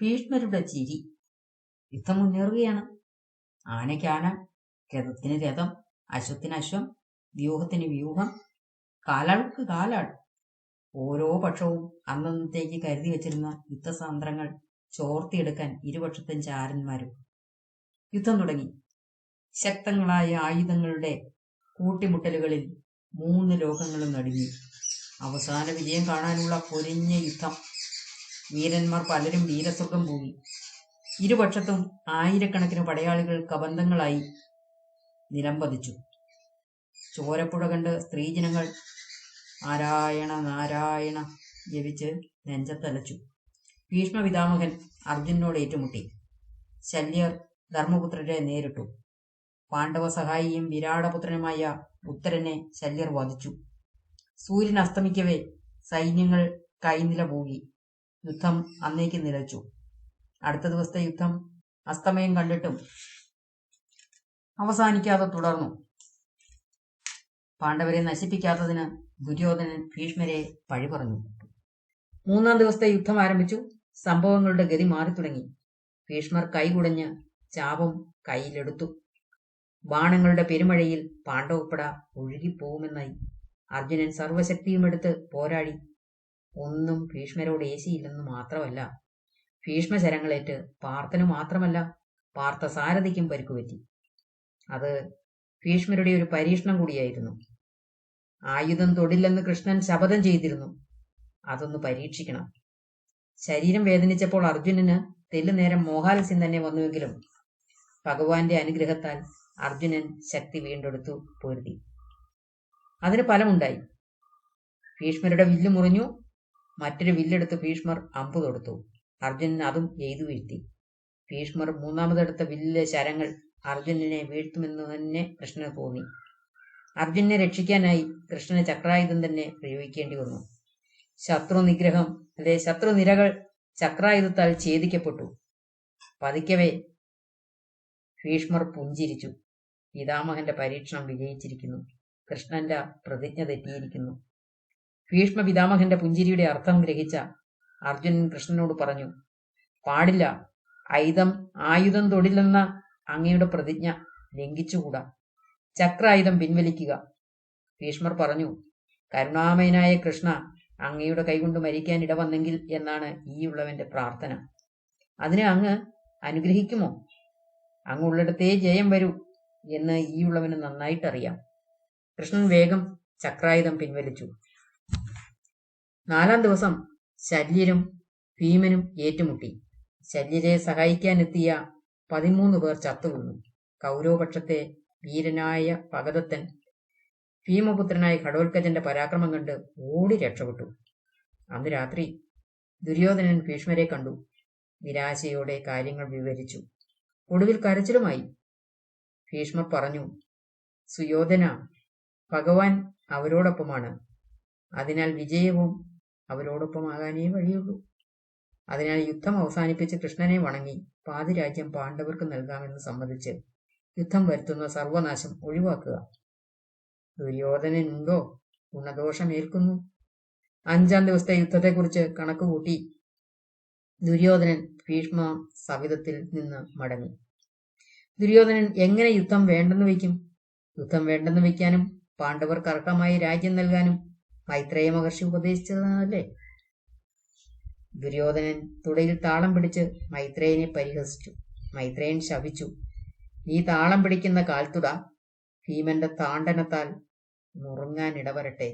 ഭീഷ്മരുടെ ചിരി. യുദ്ധം മുന്നേറുകയാണ്. ആനയ്ക്ക് ആന രഥത്തിന് രഥം അശ്വത്തിന് അശ്വം വ്യൂഹത്തിന് വ്യൂഹം കാലാൾക്ക് കാലാൾ. ഓരോ പക്ഷവും അന്നന്നത്തേക്ക് കരുതി വച്ചിരുന്ന യുദ്ധസാന്ദ്രങ്ങൾ ചോർത്തിയെടുക്കാൻ ഇരുപക്ഷത്തും ചാരന്മാരും യുദ്ധം തുടങ്ങി. ശക്തങ്ങളായ ആയുധങ്ങളുടെ കൂട്ടിമുട്ടലുകളിൽ മൂന്ന് ലോകങ്ങളും നടുങ്ങി. അവസാന വിജയം കാണാനുള്ള പൊരിഞ്ഞ യുദ്ധം. വീരന്മാർ പലരും വീരസ്വർഗം പോയി. ഇരുപക്ഷത്തും ആയിരക്കണക്കിന് പടയാളികൾ കബന്ധങ്ങളായി നിലംപതിച്ചു ചോരപ്പുഴ കണ്ട് സ്ത്രീജനങ്ങൾ നാരായണ നാരായണ ജപിച്ച് നെഞ്ചത്തലച്ചു. ഭീഷ്മ പിതാമഹൻ അർജുനോട് ഏറ്റുമുട്ടി. ശല്യർ ധർമ്മപുത്രരെ നേരിട്ടു. പാണ്ഡവ സഹായിയും വിരാടപുത്രനുമായ ഉത്തരനെ ശല്യർ വധിച്ചു. സൂര്യൻ അസ്തമിക്കവേ സൈന്യങ്ങൾ കൈനില പോകി യുദ്ധം അന്നേക്ക് നിലച്ചു. അടുത്ത ദിവസത്തെ യുദ്ധം അസ്തമയം കണ്ടിട്ടും അവസാനിക്കാതെ തുടർന്നു. പാണ്ഡവരെ നശിപ്പിക്കാത്തതിന് ദുര്യോധനൻ ഭീഷ്മരെ പഴി പറഞ്ഞു മൂന്നാം ദിവസത്തെ യുദ്ധം ആരംഭിച്ചു. സംഭവങ്ങളുടെ ഗതി മാറി തുടങ്ങി ഭീഷ്മർ കൈകുടഞ്ഞ് ചാപം കയ്യിലെടുത്തു. ബാണങ്ങളുടെ പെരുമഴയിൽ പാണ്ഡവപ്പട ഒഴുകിപ്പോകുമെന്നായി അർജുനൻ സർവശക്തിയും എടുത്ത് പോരാടി. ഒന്നും ഭീഷ്മരോട് ഏശിയില്ലെന്ന് മാത്രമല്ല. ഭീഷ്മശരങ്ങളേറ്റ് പാർത്ഥനു മാത്രമല്ല പാർത്ഥ സാരഥിക്കും പരിക്കുപറ്റി. അത് ഭീഷ്മരുടെ ഒരു പരീക്ഷണം കൂടിയായിരുന്നു. ആയുധം തൊടില്ലെന്ന് കൃഷ്ണൻ ശപഥം ചെയ്തിരുന്നു. അതൊന്ന് പരീക്ഷിക്കണം. ശരീരം വേദനിച്ചപ്പോൾ അർജുനന് തെല്ലു നേരം മോഹാലസ്യം തന്നെ വന്നുവെങ്കിലും ഭഗവാന്റെ അനുഗ്രഹത്താൽ അർജുനൻ ശക്തി വീണ്ടെടുത്തു പൊരുതി. അതിന് ഫലമുണ്ടായി. ഭീഷ്മരുടെ വില്ലു മുറിഞ്ഞു. മറ്റൊരു വില്ലെടുത്ത് ഭീഷ്മർ അമ്പ് തൊടുത്തു. അർജുനൻ അതും എയ്തു വീഴ്ത്തി. ഭീഷ്മർ മൂന്നാമതെടുത്ത വില്ലിലെ ശരങ്ങൾ അർജുനനെ വീഴ്ത്തുമെന്ന് തന്നെ കൃഷ്ണന് തോന്നി. അർജുനനെ രക്ഷിക്കാനായി കൃഷ്ണന് ചക്രായുധം തന്നെ പ്രയോഗിക്കേണ്ടി വന്നു. ശത്രു നിഗ്രഹം അല്ലെ ശത്രു നിരകൾ ചക്രായുധത്താൽ ഛേദിക്കപ്പെട്ടു. പതിക്കവേ ഭീഷ്മർ പുഞ്ചിരിച്ചു. പിതാമഹന്റെ പരീക്ഷണം വിജയിച്ചിരിക്കുന്നു. കൃഷ്ണന്റെ പ്രതിജ്ഞ തെറ്റിയിരിക്കുന്നു. ഭീഷ്മ പിതാമഹന്റെ പുഞ്ചിരിയുടെ അർത്ഥം ഗ്രഹിച്ച അർജുനൻ കൃഷ്ണനോട് പറഞ്ഞു പാടില്ല. ആയുധം ആയുധം തൊടില്ലെന്ന അങ്ങയുടെ പ്രതിജ്ഞ ലംഘിച്ചുകൂടാ. ചക്രായുധം പിൻവലിക്കുക. ഭീഷ്മർ പറഞ്ഞു കരുണാമയനായ കൃഷ്ണ അങ്ങയുടെ കൈകൊണ്ട് മരിക്കാൻ ഇടവന്നെങ്കിൽ എന്നാണ് ഈ ഉള്ളവന്റെ പ്രാർത്ഥന. അതിനെ അങ്ങ് അനുഗ്രഹിക്കുമോ? അങ്ങുള്ളിടത്തേ ജയം വരൂ എന്ന് ഈ ഉള്ളവന് നന്നായിട്ടറിയാം. കൃഷ്ണൻ വേഗം ചക്രായുധം പിൻവലിച്ചു. നാലാം ദിവസം ശല്യരും ഭീമനും ഏറ്റുമുട്ടി. ശല്യരെ സഹായിക്കാനെത്തിയ പതിമൂന്ന് പേർ ചത്തുവീണു കൗരവപക്ഷത്തെ വീരനായ പകതത്തൻ ഭീമപുത്രനായ ഘടോത്കജന്റെ പരാക്രമം കണ്ട് ഓടി രക്ഷപ്പെട്ടു. അന്ന് രാത്രി ദുര്യോധനൻ ഭീഷ്മരെ കണ്ടു. നിരാശയോടെ കാര്യങ്ങൾ വിവരിച്ചു. ഒടുവിൽ കരച്ചിലുമായി ഭീഷ്മർ പറഞ്ഞു സുയോധന ഭഗവാൻ അവരോടൊപ്പമാണ്. അതിനാൽ വിജയവും അവരോടൊപ്പമാകാനേ വഴിയുള്ളൂ. അതിനാൽ യുദ്ധം അവസാനിപ്പിച്ച് കൃഷ്ണനെ വണങ്ങി പാതിരാജ്യം പാണ്ഡവർക്ക് നൽകാമെന്ന് സമ്മതിച്ച് യുദ്ധം വരുത്തുന്ന സർവനാശം ഒഴിവാക്കുക. ദുര്യോധനനുണ്ടോ ഗുണദോഷമേൽക്കുന്നു. അഞ്ചാം ദിവസത്തെ യുദ്ധത്തെക്കുറിച്ച് കണക്കുകൂട്ടി ദുര്യോധനൻ ഭീഷ്മ സവിധത്തിൽ നിന്ന് മടങ്ങി. ദുര്യോധനൻ എങ്ങനെ യുദ്ധം വേണ്ടെന്ന് വയ്ക്കും? യുദ്ധം വേണ്ടെന്ന് വയ്ക്കാനും പാണ്ഡവർക്ക് അർഹമായി രാജ്യം നൽകാനും മൈത്രേയ മഹർഷി ഉപദേശിച്ചതല്ലേ ദുര്യോധനൻ തുടയിൽ താളം പിടിച്ച് മൈത്രേയനെ പരിഹസിച്ചു. മൈത്രേയൻ ശപിച്ചു. ഈ താളം പിടിക്കുന്ന കാൽത്തുട ഭീമന്റെ താണ്ഡനത്താൽ നുറുങ്ങാൻ ഇടവരട്ടെ.